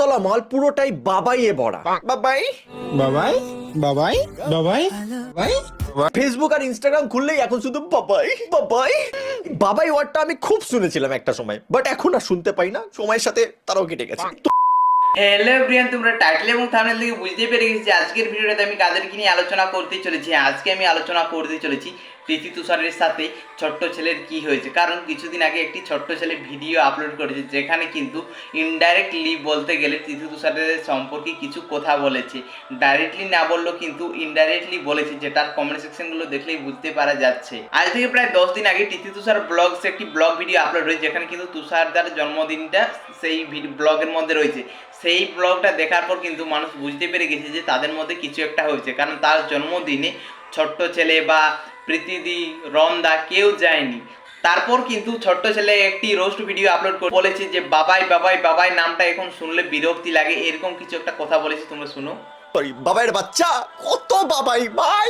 পাঁচতলা মাল পুরোটাই বাবাইয়ে ভরা বাবাই? বাবাই? বাবাই? বাবাই? বাবাই? ফেসবুক আর ইনস্টাগ্রাম খুললেই এখন শুধু বাবাই বাবাই। বাবাই ওয়ার্ডটা আমি খুব শুনেছিলাম একটা সময় বাট এখন আর শুনতে পাই না। সময়ের সাথে তারাও কেটে গেছে। হ্যালো ব্রিয়ান তোমরা টাইটেল এবং থামনেল থেকে বুঝতে পেরে গেছি আজকের ভিডিওটাতে আমি কাদেরকে নিয়ে আলোচনা করতে চলেছি। আজকে আমি আলোচনা করতে চলেছি প্রীতি তুষারের সাথে ছোট্ট ছেলের কি হয়েছে? কারণ কিছুদিন আগে একটি ছোট্ট ছেলে ভিডিও আপলোড করেছে, যেখানে কিন্তু ইনডাইরেক্টলি বলতে গেলে প্রীতি তুষারের সম্পর্কে কিছু কথা বলেছে। ডাইরেক্টলি না বললেও কিন্তু ইনডাইরেক্টলি বলেছে যেটার কমেন্ট সেকশনগুলো দেখলেই বুঝতে পারা যাচ্ছে। আজ থেকে প্রায় দশ দিন আগে তিথি তুষার ব্লগস একটি ব্লগ ভিডিও আপলোড হয়েছে, যেখানে কিন্তু তুষারদার জন্মদিনটা সেই ব্লগের মধ্যে রয়েছে। সেই ব্লগটা দেখার পর কিন্তু মানুষ বুঝতে পেরে গেছে যে তাদের মধ্যে কিছু একটা হয়েছে। কারণ তার জন্মদিনে ছোট্ট ছেলে বা প্রীতিদি রন্দা কেউ যায়নি। তারপর কিন্তু ছোট্ট ছেলে একটি রোস্ট ভিডিও আপলোড করে বলেছে যে, বাবাই বাবাই বাবাই নামটা এখন শুনলে বিরক্তি লাগে। এরকম কিছু একটা কথা বলেছে, তোমরা শুনো। বাবাই বাচ্চা, কত বাবাই, ভাই।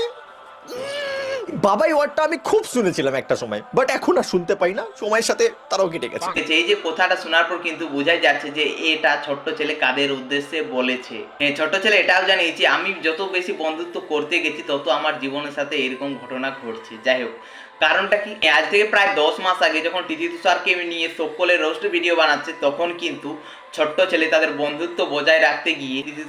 বাবাই ওয়ার্ডটা আমি খুব শুনেছিলাম একটা সময় বাট এখন আর শুনতে পাই না। সময়ের সাথে তারাও কেটে গেছে। এই যে কথাটা শোনার পর কিন্তু বোঝাই যাচ্ছে যে এটা ছোট্ট ছেলে কাদের উদ্দেশ্যে বলেছে। হ্যাঁ ছোট্ট ছেলে এটাও জানিয়েছি, আমি যত বেশি বন্ধুত্ব করতে গেছি, তত আমার জীবনের সাথে এরকম ঘটনা ঘটছে। যাই হোক, কারণটা কি? আজ থেকে প্রায় দশ মাস আগে যখন টিটি তুষারকে নিয়ে সকলের রোস্ট ভিডিও বানাচ্ছে, তখন কিন্তু ছোট্ট ছেলে তাদের বন্ধুত্ব বজায় রাখতে গিয়ে টিটি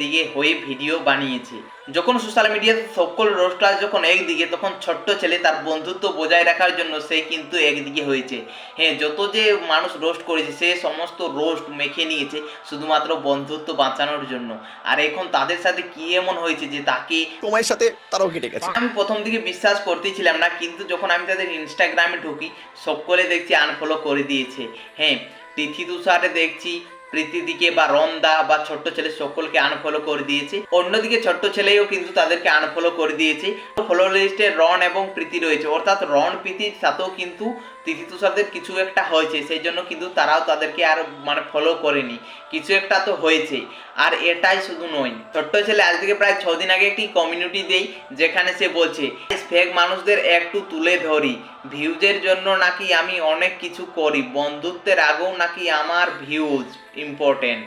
দিকে হয়ে ভিডিও বানিয়েছে। যখন সোশ্যাল মিডিয়াতে সকল রোস্টার যখন একদিকে তখন ছোট্ট ছেলে তার বন্ধুত্ব বজায় রাখার জন্য সে কিন্তু একদিকে হয়েছে। হ্যাঁ যত যে মানুষ রোস্ট করেছে সে সমস্ত রোস্ট মেখে নিয়েছে শুধুমাত্র বন্ধুত্ব বাঁচানোর জন্য। আর এখন তাদের সাথে কি এমন হয়েছে যে তাকে সময়ের সাথে তারাও কেটে গেছে। আমি প্রথম দিকে বিশ্বাস করতেছিলাম না কিন্তু যখন আমি তাদের ইনস্টাগ্রামে ঢুকি সকলে দেখছি আনফলো করে দিয়েছে। হ্যাঁ তিথি তুষারে দেখছি, প্রীতিদিকে বা রন্দা বা ছোট্ট ছেলে সকলকে আনফলো করে দিয়েছে। অন্যদিকে ছোট্ট ছেলেও কিন্তু তাদেরকে আনফলো করে দিয়েছে। ফলো লিস্টে রন এবং প্রীতি রয়েছে। অর্থাৎ রন প্রীতির সাথেও কিন্তু তিথি তুষারদের কিছু একটা হয়েছে, সেই জন্য কিন্তু তারাও তাদেরকে আর মানে ফলো করেনি। কিছু একটা তো হয়েছে, আর এটাই শুধু নয়। ছোট্ট ছেলে আজ থেকে প্রায় ছ দিন আগে একটি কমিউনিটি দেই, যেখানে সে বলছে ফেক মানুষদের একটু তুলে ধরি। ভিউজের জন্য নাকি আমি অনেক কিছু করি, বন্ধুত্বের আগেও নাকি আমার ভিউজ ইম্পর্টেন্ট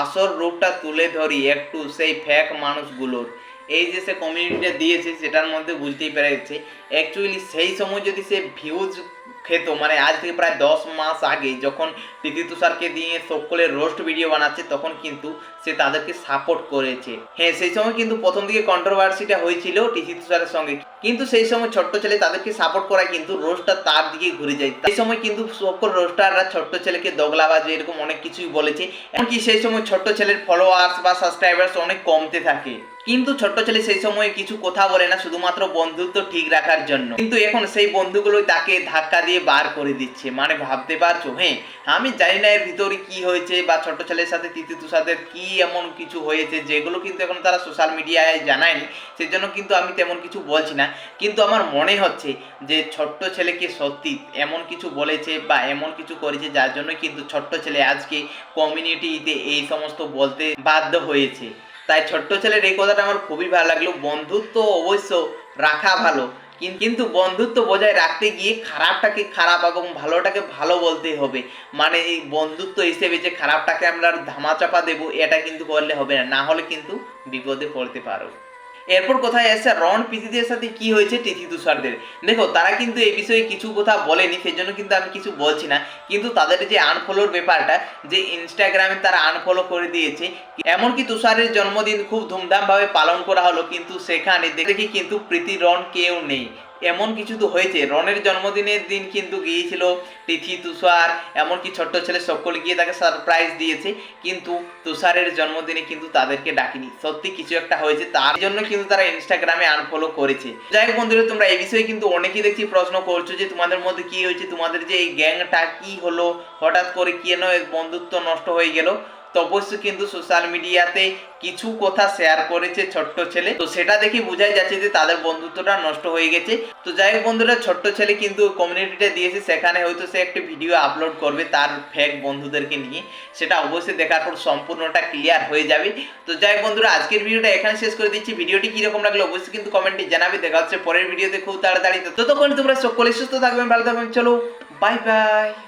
আসল রূপটা তুলে ধরি একটু সেই ফেক মানুষগুলোর। এই যে সে কমিউনিটিটা দিয়েছে, সেটার মধ্যে বুঝতেই পেরে যাচ্ছে অ্যাকচুয়ালি সেই সময় যদি সে ভিউজ খেত। মানে আজ থেকে প্রায় দশ মাস আগে যখন তিথি তুষারকে দিয়ে সকলের রোস্ট ভিডিও বানাচ্ছে, তখন কিন্তু সে তাদেরকে সাপোর্ট করেছে। হ্যাঁ সেই সময় কিন্তু প্রথম দিকে কন্ট্রোভার্সিটা হয়েছিল তিথি তুষারের সঙ্গে। কিন্তু সেই সময় ছোট্ট ছেলে তাদেরকে সাপোর্ট করায় কিন্তু রোস্টটা তার দিকে ঘুরে যায়। সেই সময় কিন্তু সকল রোস্টাররা ছোট্ট ছেলেকে দগলাবাজে এরকম অনেক কিছুই বলেছে। এমনকি সেই সময় ছোট্ট ছেলের ফলোয়ার্স বা সাবস্ক্রাইবার্স অনেক কমতে থাকে। কিন্তু ছোট্ট ছেলে সেই সময় কিছু কথা বলে না, শুধুমাত্র বন্ধুত্ব ঠিক রাখার জন্য। কিন্তু এখন সেই বন্ধুগুলোই তাকে ধাক্কা দিয়ে বার করে দিচ্ছে। মানে ভাবতে পারছ? হ্যাঁ আমি জানি না এর ভিতরে কি হয়েছে বা ছোট ছেলের সাথে তিতি তুষাদের কি এমন কিছু হয়েছে, যেগুলো কিন্তু এখন তারা সোশ্যাল মিডিয়ায় জানায়নি। সেই জন্য কিন্তু আমি তেমন কিছু বলছি না। কিন্তু আমার মনে হচ্ছে যে ছোট্ট ছেলেকে সত্যি এমন কিছু বলেছে বা এমন কিছু করেছে, যার জন্য কিন্তু ছোট্ট ছেলে আজকে কমিউনিটিতে এই সমস্ত বলতে বাধ্য হয়েছে। তাই ছোট্ট ছেলের এই কথাটা আমার খুবই ভালো লাগল। বন্ধুত্ব অবশ্য রাখা ভালো। কিন্তু বন্ধুত্ব বজায় রাখতে গিয়ে খারাপটাকে খারাপ এবং ভালোটাকে ভালো বলতে হবে। মানে এই বন্ধুত্ব হিসেবে যে খারাপটাকে আমরা ধামাচাপা দেবো, এটা কিন্তু করলে হবে না। না হলে কিন্তু বিপদে পড়তে পারো। এরপর কোথায় এসে রন পিসিদের সাথে কি হয়েছে? তিথি তুষারদের। দেখো, তারা কিন্তু এই বিষয়ে কিছু কথা বলেনি সেই জন্য কিন্তু আমি কিছু বলছি না। কিন্তু তাদের যে আনফলোর ব্যাপারটা, যে ইনস্টাগ্রামে তারা আনফলো করে দিয়েছে, এমনকি তুষারের জন্মদিন খুব ধুমধামভাবে পালন করা হলো, কিন্তু সেখানে দেখি কিন্তু প্রীতি, রন কেউ নেই। এমন কিছু তো হয়েছে। রনের জন্মদিনের দিন কিন্তু গিয়েছিল তিথি তুষার, এমনকি ছোট্ট ছেলে সকলে গিয়ে তাকে সারপ্রাইজ দিয়েছে। কিন্তু তুষারের জন্মদিনে কিন্তু তাদেরকে ডাকিনি। সত্যি কিছু একটা হয়েছে, তার জন্য কিন্তু তারা ইনস্টাগ্রামে আনফলো করেছে। যাই হোক বন্ধুরা, তোমরা এই বিষয়ে কিন্তু অনেকেই দেখছি প্রশ্ন করছ যে তোমাদের মধ্যে কি হয়েছে, তোমাদের যে এই গ্যাংটা কি হলো, হঠাৎ করে কেন বন্ধুত্ব নষ্ট হয়ে গেল? তো অবশ্যই কিন্তু সোশ্যাল মিডিয়াতে কিছু কথা শেয়ার করেছে ছোট্ট ছেলে। তো সেটা দেখে বোঝাই যাচ্ছে যে তাদের বন্ধুত্বটা নষ্ট হয়ে গেছে। তো যাই হোক বন্ধুরা, ছোট্ট ছেলে কিন্তু কমিউনিটিটা দিয়েছে। সেখানে হয়তো সে একটি ভিডিও আপলোড করবে তার ফেক বন্ধুদেরকে নিয়ে। সেটা অবশ্যই দেখার পর সম্পূর্ণটা ক্লিয়ার হয়ে যাবে। তো যাই হোক বন্ধুরা, আজকের ভিডিওটা এখানে শেষ করে দিচ্ছি। ভিডিওটি কীরকম লাগল অবশ্যই কিন্তু কমেন্টে জানাবে। দেখা হচ্ছে পরের ভিডিওতে খুব তাড়াতাড়ি। তো ততক্ষণ তোমরা সকলে সুস্থ থাকবেন ভালো থাকবেন চলো বাই বাই